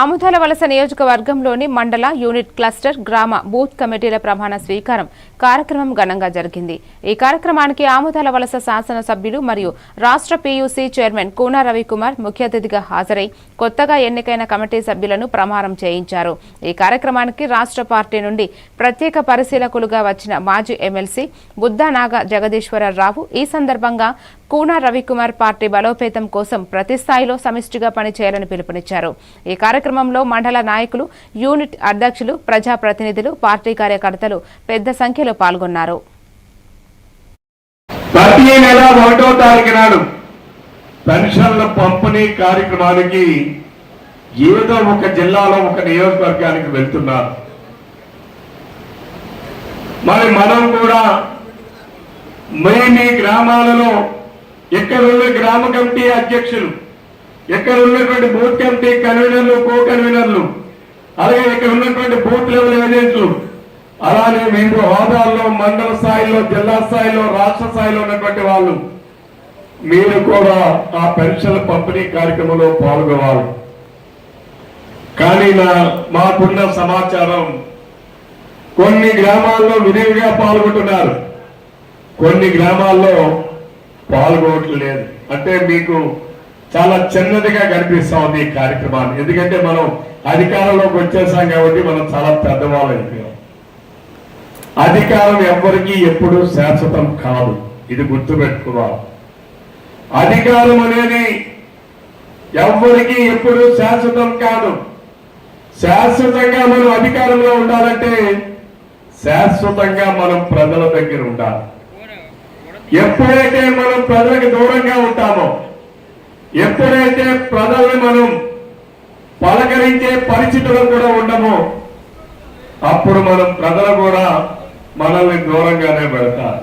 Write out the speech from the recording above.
ఆముదాల వలస నియోజకవర్గంలోని మండల యూనిట్ క్లస్టర్ గ్రామ బూత్ కమిటీల ప్రమాణ స్వీకారం కార్యక్రమం ఘనంగా జరిగింది. ఈ కార్యక్రమానికి ఆముదాల వలస శాసన సభ్యులు మరియు రాష్ట్ర పీయూసీ చైర్మన్ కూనా రవికుమార్ ముఖ్య అతిథిగా హాజరై కొత్తగా ఎన్నికైన కమిటీ సభ్యులను ప్రమాణం చేయించారు. ఈ కార్యక్రమానికి రాష్ట్ర పార్టీ నుండి ప్రత్యేక పరిశీలకులుగా వచ్చిన మాజీ ఎమ్మెల్సీ బుద్దానాగ జగదీశ్వరరావు ఈ సందర్భంగా కూనా రవికుమార్ పార్టీ బలోపేతం కోసం ప్రతి స్థాయిలో సమిష్టిగా పనిచేయాలని పిలుపునిచ్చారు. ఈ కార్యక్రమంలో మండల నాయకులు యూనిట్ అధ్యక్షులు ప్రజాప్రతినిధులు పార్టీ కార్యకర్తలు పెద్ద సంఖ్యలో పాల్గొన్నారు. ప్రతి నెల ఒకటో తారీఖు నాడు పెన్షన్ల పంపిణీ కార్యక్రమానికి ఏదో ఒక జిల్లాలో ఒక నియోజకవర్గానికి వెళ్తున్నారు. మరి మనం కూడా మీ మీ గ్రామాలలో ఎక్కడున్న ఉన్న గ్రామ కమిటీ అధ్యక్షులు ఎక్కడ ఉన్నటువంటి బూత్ కమిటీ కన్వీనర్లు కో కన్వీనర్లు అలాగే ఇక్కడ ఉన్నటువంటి బూత్ లెవెల్ ఏజెంట్లు అలానే వివిధ హోదాల్లో మండల స్థాయిలో జిల్లా స్థాయిలో రాష్ట్ర స్థాయిలో ఉన్నటువంటి వాళ్ళు మీరు కూడా ఆ పెన్షన్ పంపిణీ కార్యక్రమంలో పాల్గొవాలి. కానీ నా మాకున్న సమాచారం కొన్ని గ్రామాల్లో విరివిగా పాల్గొంటున్నారు. కొన్ని గ్రామాల్లో పాల్గొనట్లేదు. అంటే మీకు చాలా చిన్నదిగా కనిపిస్తా ఉంది ఈ కార్యక్రమాన్ని. ఎందుకంటే మనం అధికారంలోకి వచ్చేసాం కాబట్టి మనం చాలా పెద్దవాళ్ళు అయిపోయాం అధికారం ఎవ్వరికీ ఎప్పుడు శాశ్వతం కాదు. ఇది గుర్తుపెట్టుకోవాలి. అధికారం అనేది ఎవరికి ఎప్పుడు శాశ్వతం కాదు. శాశ్వతంగా మనం అధికారంలో ఉండాలంటే శాశ్వతంగా మనం ప్రజల దగ్గర ఉండాలి. ఎప్పుడైతే మనం ప్రజలకు దూరంగా ఉంటామో ఎప్పుడైతే ప్రజల్ని మనం పలకరించే పరిస్థితులు కూడా ఉండమో అప్పుడు మనం ప్రజలు కూడా మనల్ని దూరంగానే పెడతారు.